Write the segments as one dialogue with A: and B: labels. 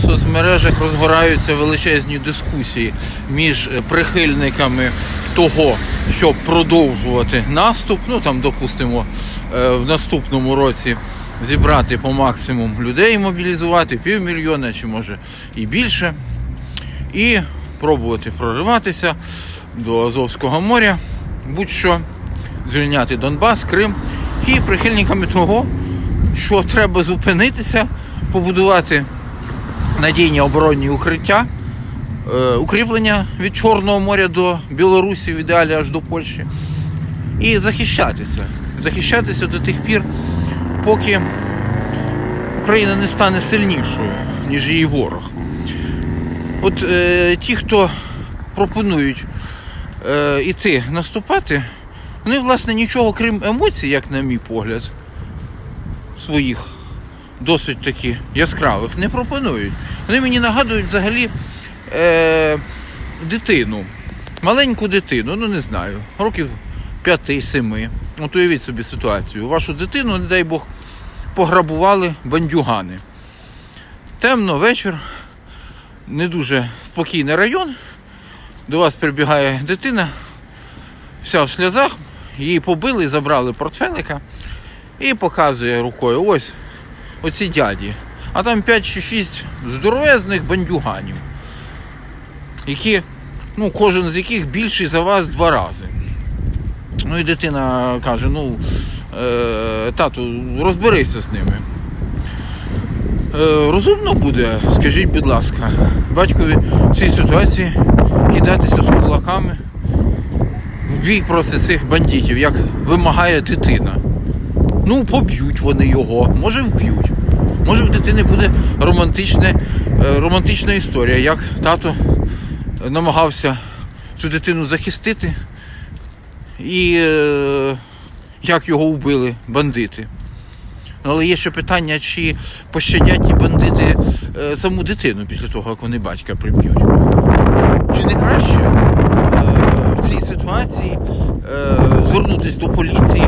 A: соцмережах розгораються величезні дискусії між прихильниками того, щоб продовжувати наступ. Ну там, допустимо, е, в наступному році зібрати по максимуму людей, мобілізувати півмільйона чи може і більше, і пробувати прориватися до Азовського моря, будь-що звільняти Донбас, Крим, і прихильниками того, що треба зупинитися, побудувати надійні оборонні укриття, е, укріплення від Чорного моря до Білорусі, в ідеалі аж до Польщі, і захищатися. Захищатися до тих пір, поки Україна не стане сильнішою, ніж її ворог. От е, ті, хто пропонують е, іти наступати, вони, власне, нічого крім емоцій, як на мій погляд, своїх досить таки яскравих, не пропонують. Вони мені нагадують взагалі е, дитину, маленьку дитину, ну не знаю, років 5-7. От уявіть собі ситуацію. Вашу дитину, не дай Бог, пограбували бандюгани. Темно, вечір, не дуже спокійний район. До вас прибігає дитина, вся в сльозах, її побили, забрали портфелика і показує рукою. Ось оці дяді. А там 5 чи 6 здоровезних бандюганів, які, ну, кожен з яких більший за вас два рази. Ну і дитина каже: ну, е, тату, розберися з ними. Е, розумно буде, скажіть, будь ласка, батькові в цій ситуації кидатися з кулаками в бій проти цих бандитів, як вимагає дитина. Ну, поб'ють вони його, може вб'ють. Може в дитини буде романтичне, е, романтична історія, як тато намагався цю дитину захистити і е, як його вбили бандити. Але є ще питання, чи пощадять ті бандити е, саму дитину після того, як вони батька приб'ють. Чи не краще в цій ситуації звернутися до поліції,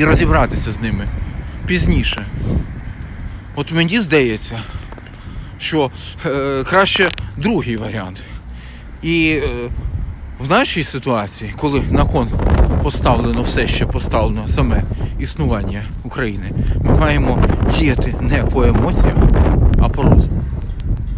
A: і розібратися з ними пізніше. От мені здається, що е, краще другий варіант. І е, в нашій ситуації, коли на кон поставлено все ще поставлено саме існування України, ми маємо діяти не по емоціях, а по розуму.